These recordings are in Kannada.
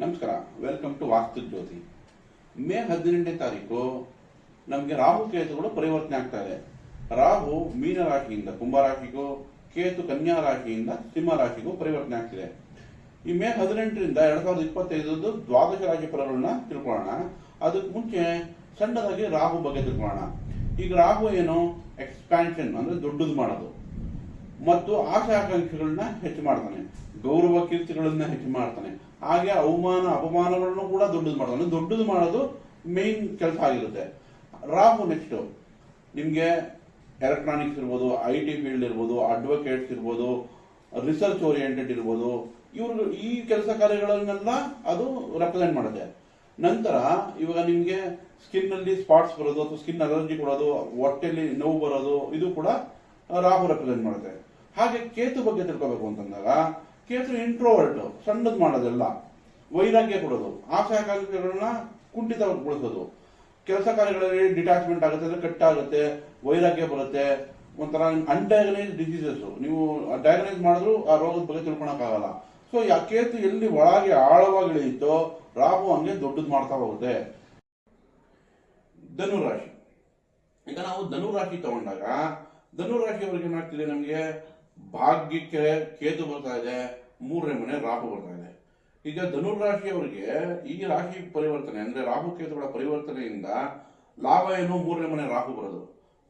ನಮಸ್ಕಾರ welcome to Vastu Jyothi May ಹದಿನೆಂಟನೇ ತಾರೀಕು ನಮಗೆ ರಾಹು ಕೇತುಗಳು ಪರಿವರ್ತನೆ ಆಗ್ತಾ ಇದೆ. ರಾಹು ಮೀನ ರಾಶಿಯಿಂದ ಕುಂಭ ರಾಶಿಗೂ, ಕೇತು ಕನ್ಯಾ ರಾಶಿಯಿಂದ ಸಿಂಹ ರಾಶಿಗೂ ಪರಿವರ್ತನೆ ಆಗ್ತಿದೆ. ಈ ಮೇ ಹದಿನೆಂಟರಿಂದ ಎರಡ್ ಸಾವಿರದ ಇಪ್ಪತ್ತೈದು ದ್ವಾದಶ ರಾಶಿ ಫಲಗಳನ್ನ ತಿಳ್ಕೊಳ್ಳೋಣ. ಅದಕ್ಕೆ ಮುಂಚೆ ಸಣ್ಣದಾಗಿ ರಾಹು ಬಗ್ಗೆ ತಿಳ್ಕೊಳ್ಳೋಣ. ಈಗ ರಾಹು ಏನು? ಎಕ್ಸ್ಪ್ಯಾನ್ಷನ್ ಅಂದ್ರೆ ದೊಡ್ಡದು ಮಾಡೋದು. ಮತ್ತು ಆಸೆ ಆಕಾಂಕ್ಷೆಗಳನ್ನ ಹೆಚ್ಚು ಮಾಡ್ತಾನೆ. ಗೌರವ ಕೀರ್ತಿಗಳನ್ನ ಹೆಚ್ಚು ಮಾಡ್ತಾನೆ. ಹಾಗೆ ಅವಮಾನ, ಅಪಮಾನಗಳನ್ನು ಕೂಡ ದೊಡ್ಡದು ಮಾಡ್ತಾನೆ. ದೊಡ್ಡದು ಮಾಡೋದು ಮೇನ್ ಕೆಲಸ ಆಗಿರುತ್ತೆ. ರಾಹು ನೆಕ್ಸ್ಟ್ ನಿಮಗೆ ಎಲೆಕ್ಟ್ರಾನಿಕ್ಸ್ ಇರ್ಬೋದು ಐ ಟಿ ಫೀಲ್ಡ್ ಇರ್ಬೋದು ಅಡ್ವೊಕೇಟ್ಸ್ ಇರ್ಬೋದು ರಿಸರ್ಚ್ ಓರಿಯೆಂಟೆಡ್ ಇರ್ಬೋದು ಇವರು ಈ ಕೆಲಸ ಕಾರ್ಯಗಳನ್ನೆಲ್ಲ ಅದು ರೆಪ್ರೆಸೆಂಟ್ ಮಾಡುತ್ತೆ. ನಂತರ ಇವಾಗ ನಿಮಗೆ ಸ್ಕಿನ್ ಅಲ್ಲಿ ಸ್ಪಾಟ್ಸ್ ಬರೋದು ಅಥವಾ ಸ್ಕಿನ್ ಅಲರ್ಜಿ ಕೊಡೋದು, ಹೊಟ್ಟೆಲಿ ನೋವು ಬರೋದು, ಇದು ಕೂಡ ರಾಹು ರೆಪ್ರೆಸೆಂಟ್ ಮಾಡುತ್ತೆ. ಹಾಗೆ ಕೇತು ಬಗ್ಗೆ ತಿಳ್ಕೋಬೇಕು ಅಂತಂದಾಗ ಕೇತು ಇಂಟ್ರೋವರ್ಟ್ ಸಣ್ಣದು ಮಾಡೋದೆಲ್ಲ ವೈರಾಗ್ಯ ಕೊಡೋದು. ಆಸೆ ಆಕಾಂಕ್ಷೆಗಳನ್ನ ಕುಂಠಿತಗೊಳಿಸೋದು ಕೆಲಸ ಕಾರ್ಯಗಳಲ್ಲಿ ಡಿಟ್ಯಾಚ್ಮೆಂಟ್ ಆಗುತ್ತೆ, ಅಂದ್ರೆ ಕಟ್ಟಾಗುತ್ತೆ, ವೈರಾಗ್ಯ ಬರುತ್ತೆ. ಒಂಥರ ಅನ್ಡಯಾಗನೈಸ್ ಡಿಸೀಸಸ್ ನೀವು ಡಯಾಗನೈಸ್ ಮಾಡಿದ್ರು ಆ ರೋಗದ ಬಗ್ಗೆ ತಿಳ್ಕೊಳಕ್ಕಾಗಲ್ಲ. ಸೊ ಆ ಕೇತು ಎಲ್ಲಿ ಒಳಗೆ ಆಳವಾಗಿ ಇಳಿಯುತ್ತೋ, ರಾಹು ಹಂಗೆ ದೊಡ್ಡದು ಮಾಡ್ತಾ ಹೋಗುತ್ತೆ. ಧನುರಾಶಿ. ಈಗ ನಾವು ಧನುರಾಶಿ ತಗೊಂಡಾಗ ಧನುರಾಶಿ ಅವ್ರಿಗೆ ಏನಾಗ್ತಿದೆ ನಮಗೆ? ಭಾಗ್ಯಕ್ಕೆ ಕೇತು ಬರ್ತಾ ಇದೆ, ಮೂರನೇ ಮನೆ ರಾಹು ಬರ್ತಾ ಇದೆ. ಈಗ ರಾಶಿ ಅವರಿಗೆ ಈ ರಾಶಿ ಪರಿವರ್ತನೆ ಅಂದ್ರೆ ರಾಹು ಕೇತುಗಳ ಪರಿವರ್ತನೆಯಿಂದ ಲಾಭ ಏನು? ಮೂರನೇ ಮನೆ ರಾಹು ಬರೋದು.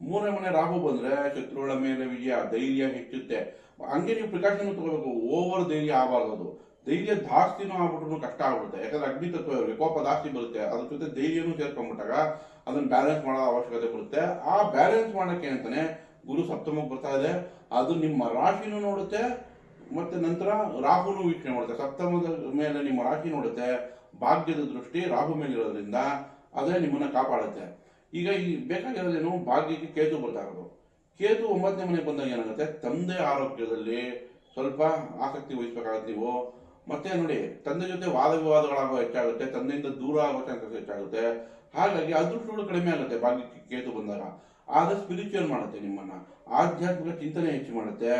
ಮೂರನೇ ಮನೆ ರಾಹು ಬಂದ್ರೆ ಶತ್ರುಗಳ ಮೇಲೆ ವಿಜಯ, ಧೈರ್ಯ ಹೆಚ್ಚುತ್ತೆ. ಹಂಗೆ ನೀವು ಪ್ರಿಕಾಷನ್ ತಗೋಬೇಕು ಓವರ್ ಧೈರ್ಯ ಆಗಬಾರ್ದು. ಧೈರ್ಯ ಜಾಸ್ತಿನೂ ಆಗ್ಬಿಟ್ರು ಕಷ್ಟ ಆಗ್ಬಿಡುತ್ತೆ. ಯಾಕಂದ್ರೆ ಅಗ್ನಿ ತತ್ವ ಇವ್ರಿಗೆ ಕೋಪ ಜಾಸ್ತಿ ಬರುತ್ತೆ. ಅದ್ರ ಜೊತೆ ಧೈರ್ಯನೂ ಸೇರ್ಕೊಂಡ್ಬಿಟ್ಟಾಗ ಅದನ್ನ ಬ್ಯಾಲೆನ್ಸ್ ಮಾಡೋ ಅವಶ್ಯಕತೆ ಬರುತ್ತೆ. ಆ ಬ್ಯಾಲೆನ್ಸ್ ಮಾಡಕ್ಕೆ ಅಂತಾನೆ ಗುರು ಸಪ್ತಮಕ್ಕೆ ಬರ್ತಾ ಇದೆ. ಅದು ನಿಮ್ಮ ರಾಶಿನೂ ನೋಡುತ್ತೆ, ಮತ್ತೆ ನಂತರ ರಾಹುನು ವೀಕ್ಷಣೆ ಮಾಡುತ್ತೆ. ಸಪ್ತಮದ ಮೇಲೆ ನಿಮ್ಮ ರಾಶಿ ನೋಡುತ್ತೆ, ಭಾಗ್ಯದ ದೃಷ್ಟಿ ರಾಹು ಮೇಲೆ ಇರೋದ್ರಿಂದ ಅದೇ ನಿಮ್ಮನ್ನ ಕಾಪಾಡುತ್ತೆ. ಈಗ ಈ ಬೇಕಾಗಿರೋದೇನು ಭಾಗ್ಯಕ್ಕೆ ಕೇತು ಬರ್ತಾ ಇರೋದು. ಕೇತು ಒಂಬತ್ತನೇ ಮನೆಗೆ ಬಂದಾಗ ಏನಾಗುತ್ತೆ? ತಂದೆ ಆರೋಗ್ಯದಲ್ಲಿ ಸ್ವಲ್ಪ ಆಸಕ್ತಿ ವಹಿಸ್ಬೇಕಾಗುತ್ತೆ ನೀವು. ಮತ್ತೆ ನೋಡಿ, ತಂದೆ ಜೊತೆ ವಾದ ವಿವಾದಗಳಾಗೋ ಹೆಚ್ಚಾಗುತ್ತೆ, ತಂದೆಯಿಂದ ದೂರ ಆಗೋ ಚಾನ್ಸಸ್ ಹೆಚ್ಚಾಗುತ್ತೆ. ಹಾಗಾಗಿ ಅದೃಷ್ಟಗಳು ಕಡಿಮೆ ಆಗುತ್ತೆ ಭಾಗ್ಯಕ್ಕೆ ಕೇತು ಬಂದಾಗ. ಆದ ಸ್ಪಿರಿಚುವಲ್ ಮಾಡುತ್ತೆ ನಿಮ್ಮನ್ನ. ಆಧ್ಯಾತ್ಮಿಕ ಚಿಂತನೆ ಹೆಚ್ಚು ಮಾಡುತ್ತೆ.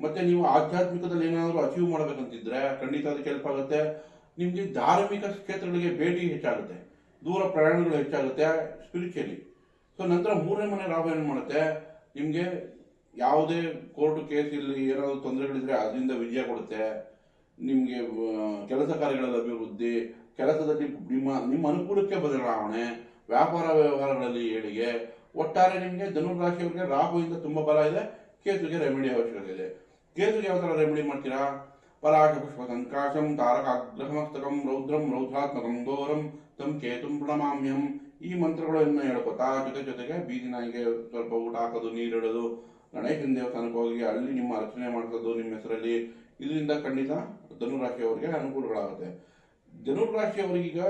ಮತ್ತೆ ನೀವು ಆಧ್ಯಾತ್ಮಿಕದಲ್ಲಿ ಏನಾದರೂ ಅಚೀವ್ ಮಾಡ್ಬೇಕಂತಿದ್ರೆ ಖಂಡಿತ ಅದಕ್ಕೆ ಹೆಲ್ಪ್ ಆಗುತ್ತೆ. ನಿಮಗೆ ಧಾರ್ಮಿಕ ಕ್ಷೇತ್ರಗಳಿಗೆ ಭೇಟಿ ಹೆಚ್ಚಾಗುತ್ತೆ. ದೂರ ಪ್ರಯಾಣಗಳು ಹೆಚ್ಚಾಗುತ್ತೆ ಸ್ಪಿರಿಚುಯಲಿ ಸೊ ನಂತರ ಮೂರನೇ ಮನೆ ಲಾಭ ಏನು ಮಾಡುತ್ತೆ. ನಿಮಗೆ ಯಾವುದೇ ಕೋರ್ಟ್ ಕೇಸ್ ಇಲ್ಲಿ ಏನಾದರೂ ತೊಂದರೆಗಳಿದ್ರೆ ಅದರಿಂದ ವಿಜಯ ಕೊಡುತ್ತೆ. ನಿಮಗೆ ಕೆಲಸ ಕಾರ್ಯಗಳಲ್ಲಿ ಅಭಿವೃದ್ಧಿ, ಕೆಲಸದಲ್ಲಿ ನಿಮ್ಮ ನಿಮ್ಮ ಅನುಕೂಲಕ್ಕೆ ಬದಲಾವಣೆ, ವ್ಯಾಪಾರ ವ್ಯವಹಾರಗಳಲ್ಲಿ ಏಳಿಗೆ ಒಟ್ಟಾರೆ ನಿಮಗೆ ಧನುರಾಶಿಯವರಿಗೆ ರಾಹುವಿಂದ ತುಂಬಾ ಬಲ ಇದೆ ಕೇತುಗೆ ರೆಮಿಡಿ ಅವಶ್ಯಕತೆ ಇದೆ. ಕೇತುಗೆ ಯಾವ ಥರ ರೆಮಿಡಿ ಮಾಡ್ತೀರಾ? ಪರಾಶ ಪುಷ್ಪ ಸಂಕಾಶಂ, ತಾರಕಾಗ್ರಹಮಸ್ತಕಂ, ರೌದ್ರಂ, ರೌದ್ರಾತ್ಮಕಂ, ಘೋರಂ, ತಂ ಕೇತುಂ ಪ್ರಣಮಾಮ್ಯಂ ಈ ಮಂತ್ರಗಳನ್ನು ಹೇಳ್ಕೊತಾ ಜೊತೆ ಜೊತೆಗೆ ಬೀದಿ ನಾಯಿಗೆ ಸ್ವಲ್ಪ ಊಟ ಹಾಕೋದು ನೀರಿಡೋದು ಗಣೇಶನ ದೇವಸ್ಥಾನಕ್ಕೆ ಹೋಗಿ ಅಲ್ಲಿ ನಿಮ್ಮ ಅರ್ಚನೆ ಮಾಡಿಸೋದು ನಿಮ್ಮ ಹೆಸರಲ್ಲಿ. ಇದರಿಂದ ಖಂಡಿತ ಧನುರಾಶಿಯವರಿಗೆ ಅನುಕೂಲಗಳಾಗುತ್ತೆ. ಧನುರಾಶಿಯವರಿಗೀಗ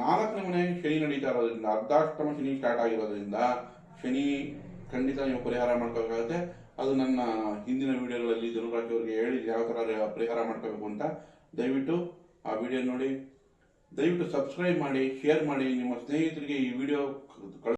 ನಾಲ್ಕನೇ ಮನೆ ಶನಿ ನಡೀತಾ ಇರೋದ್ರಿಂದ, ಅರ್ಧಾಷ್ಟಮ ಶನಿ ಸ್ಟಾರ್ಟ್ ಆಗಿರೋದ್ರಿಂದ ಶನಿ ಖಂಡಿತ ನೀವು ಪರಿಹಾರ ಮಾಡ್ಕೋಬೇಕಾಗುತ್ತೆ. ಅದು ನನ್ನ ಹಿಂದಿನ ವಿಡಿಯೋಗಳಲ್ಲಿ ಧನುರಾಶಿಯವರಿಗೆ ಹೇಳಿ ಯಾವ ಥರ ಪರಿಹಾರ ಮಾಡ್ಕೋಬೇಕು ಅಂತ. ದಯವಿಟ್ಟು ಆ ವಿಡಿಯೋ ನೋಡಿ. ದಯವಿಟ್ಟು ಸಬ್ಸ್ಕ್ರೈಬ್ ಮಾಡಿ, ಶೇರ್ ಮಾಡಿ. ನಿಮ್ಮ ಸ್ನೇಹಿತರಿಗೆ ಈ ವಿಡಿಯೋ